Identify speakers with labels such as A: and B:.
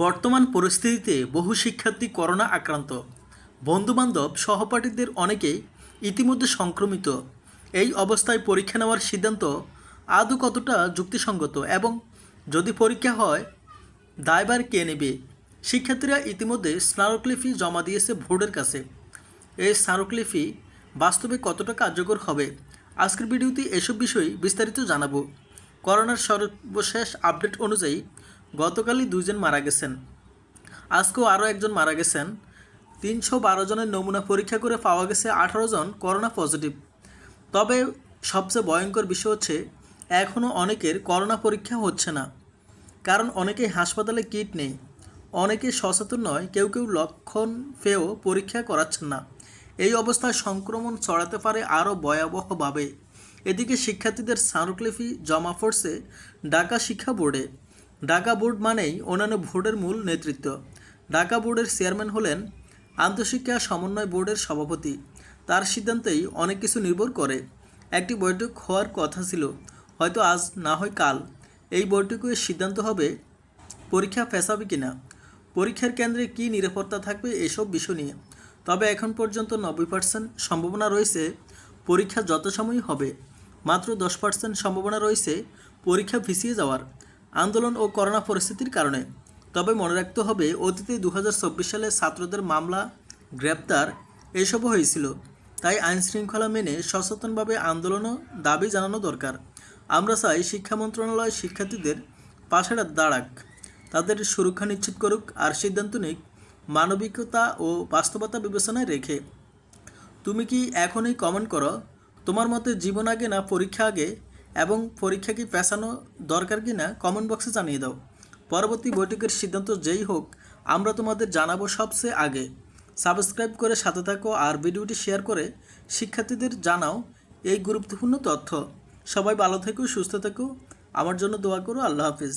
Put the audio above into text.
A: বর্তমান পরিস্থিতিতে বহু শিক্ষার্থী করোনা আক্রান্ত। বন্ধুবান্ধব, সহপাঠীদের অনেকেই ইতিমধ্যে সংক্রমিত। এই অবস্থায় পরীক্ষা নেওয়ার সিদ্ধান্ত আদৌ কতটা যুক্তিসঙ্গত এবং যদি পরীক্ষা হয় দায়বার কে নেবে? শিক্ষার্থীরা ইতিমধ্যে স্মারকলিপি জমা দিয়েছে বোর্ডের কাছে। এই স্মারকলিপি বাস্তবে কতটা কার্যকর হবে? আজকের ভিডিওতে এসব বিষয়ে বিস্তারিত জানাব। করোনার সর্বশেষ আপডেট অনুযায়ী গতকালই দুজন মারা গেছেন। আজকেও আরও একজন মারা গেছেন। তিনশো বারো জনের নমুনা পরীক্ষা করে পাওয়া গেছে আঠারো জন করোনা পজিটিভ। তবে সবচেয়ে ভয়ঙ্কর বিষয় হচ্ছে এখনও অনেকের করোনা পরীক্ষা হচ্ছে না। কারণ অনেকেই হাসপাতালে কিট নেই। অনেকে সচেতন নয়, কেউ কেউ লক্ষণ পেয়েও পরীক্ষা করাচ্ছেন না। এই অবস্থায় সংক্রমণ ছড়াতে পারে আরও ভয়াবহভাবে। এদিকে শিক্ষার্থীদের স্মারকলিপি জমা পড়ছে ঢাকা শিক্ষা বোর্ডে। ঢাকা বোর্ড মানেই অন্যান্য বোর্ডের মূল নেতৃত্ব। ঢাকা বোর্ডের চেয়ারম্যান হলেন আন্তঃশিক্ষা সমন্বয় বোর্ডের সভাপতি। তার সিদ্ধান্তেই অনেক কিছু নির্ভর করে। একটি বৈঠক হওয়ার কথা ছিল, হয়তো আজ না হয় কাল। এই বৈঠকে সিদ্ধান্ত হবে পরীক্ষা ফেসাবে কিনা, পরীক্ষার কেন্দ্রে কী নিরাপত্তা থাকবে এসব বিষয় নিয়ে। তবে এখন পর্যন্ত নব্বই পার্সেন্ট সম্ভাবনা রয়েছে পরীক্ষা যত সময়ই হবে, মাত্র দশ পার্সেন্ট সম্ভাবনা রয়েছে পরীক্ষা পিছিয়ে যাওয়ার। আন্দোলন ও করোনা পরিস্থিতির কারণে। তবে মনে রাখতে হবে, অতীতে দু হাজার চব্বিশ সালে ছাত্রদের মামলা, গ্রেপ্তার, এসবও হয়েছিল। তাই আইন শৃঙ্খলা মেনে সচেতনভাবে আন্দোলন দাবি জানানো দরকার। আমরা চাই শিক্ষা মন্ত্রণালয় শিক্ষার্থীদের পাশে দাঁড়াক, তাদের সুরক্ষা নিশ্চিত করুক আর সিদ্ধান্ত নিক, মানবিকতা ও বাস্তবতা বিবেচনায় রেখে। তুমি কি এখনই কমেন্ট করো? তোমার মতে জীবন আগে না পরীক্ষা আগে? এবং পরীক্ষা কি পেছানো দরকার কি না কমেন্ট বক্সে জানিয়ে দাও। পরবর্তী বৈঠকের সিদ্ধান্ত যেই হোক, আমরা তোমাদের জানাব সবচেয়ে আগে। সাবস্ক্রাইব করে সাথে থাকো আর ভিডিওটি শেয়ার করে শিক্ষার্থীদের জানাও এই গুরুত্বপূর্ণ তথ্য। সবাই ভালো থেকো, সুস্থ থেকো। আমার জন্য দোয়া করো, আল্লাহ হাফিজ।